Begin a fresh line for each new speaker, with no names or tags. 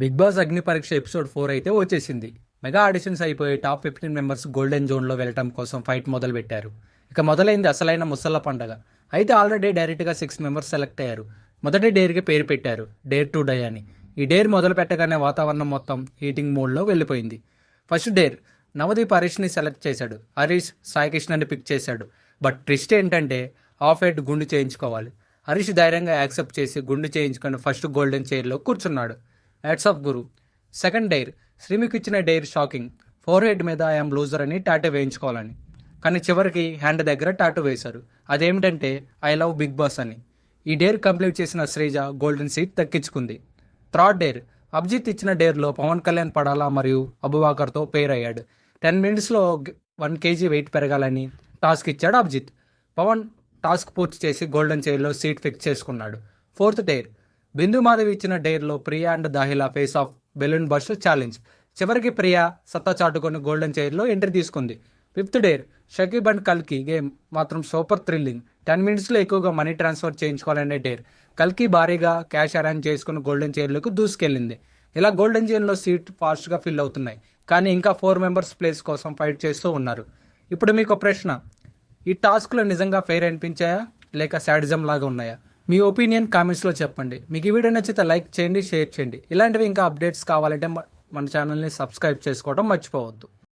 Big boss అగ్ని పరీక్ష episode four అయితే వచ్చేసింది. మెగా ఆడిషన్స్ అయిపోయి టాప్ ఫిఫ్టీన్ మెంబర్స్ గోల్డెన్ జోన్లో వెళ్ళటం కోసం ఫైట్ మొదలు పెట్టారు ఇక మొదలైంది అసలైన ముసళ్ళ పండగ. అయితే ఆల్రెడీ డైరెక్ట్గా సిక్స్ మెంబర్స్ సెలెక్ట్ అయ్యారు. మొదటి డేర్కి పేరు పెట్టారు డేర్ టు డై అని ఈ డేర్ మొదలు పెట్టగానే వాతావరణం మొత్తం హీటింగ్ మోడ్లో వెళ్ళిపోయింది. ఫస్ట్ డేర్ నవదీప్ హరీష్ని సెలెక్ట్ చేశాడు. హరీష్ సాయికృష్ణని పిక్ చేశాడు. బట్ ట్విస్ట్ ఏంటంటే ఆఫ్ హెడ్ గుండు చేయించుకోవాలి. హరీష్ ధైర్యంగా యాక్సెప్ట్ చేసి గుండు చేయించుకొని ఫస్ట్ గోల్డెన్ చైర్లో కూర్చున్నాడు. యాడ్స్ ఆఫ్ గురు సెకండ్ డైర్. శ్రీమికి ఇచ్చిన డైర్ షాకింగ్. ఫోర్ హెడ్ మీద ఐఎమ్ లూజర్ అని టాటూ వేయించుకోవాలని. కానీ చివరికి హ్యాండ్ దగ్గర టాటూ వేశారు. అదేమిటంటే ఐ లవ్ బిగ్ బాస్ అని. ఈ డేర్ కంప్లీట్ చేసిన శ్రీజ గోల్డెన్ సీట్ దక్కించుకుంది. Third dare. అభిజిత్ ఇచ్చిన డేర్లో పవన్ కళ్యాణ్ పడాలా మరియు అబువాకర్తో పేర్ అయ్యాడు. టెన్ మినిట్స్లో వన్ కేజీ వెయిట్ పెరగాలని టాస్క్ ఇచ్చాడు అభిజిత్. పవన్ టాస్క్ పూర్తి చేసి గోల్డెన్ చైర్లో సీట్ ఫిక్స్ చేసుకున్నాడు. Fourth dare. బిందు మాధవి ఇచ్చిన డేర్లో Priya and Dahila face off balloon burst challenge. చివరికి ప్రియా సత్తా చాటుకొని గోల్డెన్ చైర్లో ఎంట్రీ తీసుకుంది. ఫిఫ్త్ డేర్ షకీబ్ అండ్ కల్కి గేమ్ మాత్రం సూపర్ థ్రిల్లింగ్. టెన్ మినిట్స్లో ఎక్కువగా మనీ ట్రాన్స్ఫర్ చేయించుకోవాలనే డేర్. కల్కి భారీగా క్యాష్ అరేంజ్ చేసుకుని గోల్డెన్ చైర్లోకి దూసుకెళ్ళింది. ఇలా గోల్డెన్ చైర్లో సీట్ ఫాస్ట్గా ఫిల్ అవుతున్నాయి. కానీ ఇంకా ఫోర్ మెంబర్స్ ప్లేస్ కోసం ఫైట్ చేస్తూ ఉన్నారు. ఇప్పుడు మీకు ఒక ప్రశ్న ఈ టాస్క్లో నిజంగా ఫెయిర్ అనిపించాయా? లేక శాడిజం లాగా ఉన్నాయా? మీ ఒపీనియన్ కామెంట్స్లో చెప్పండి. మీకు ఈ వీడియో నచ్చితే లైక్ చేయండి షేర్ చేయండి. ఇలాంటివి ఇంకా అప్డేట్స్ కావాలంటే మన ఛానల్ని సబ్స్క్రైబ్ చేసుకోవడం మర్చిపోవద్దు.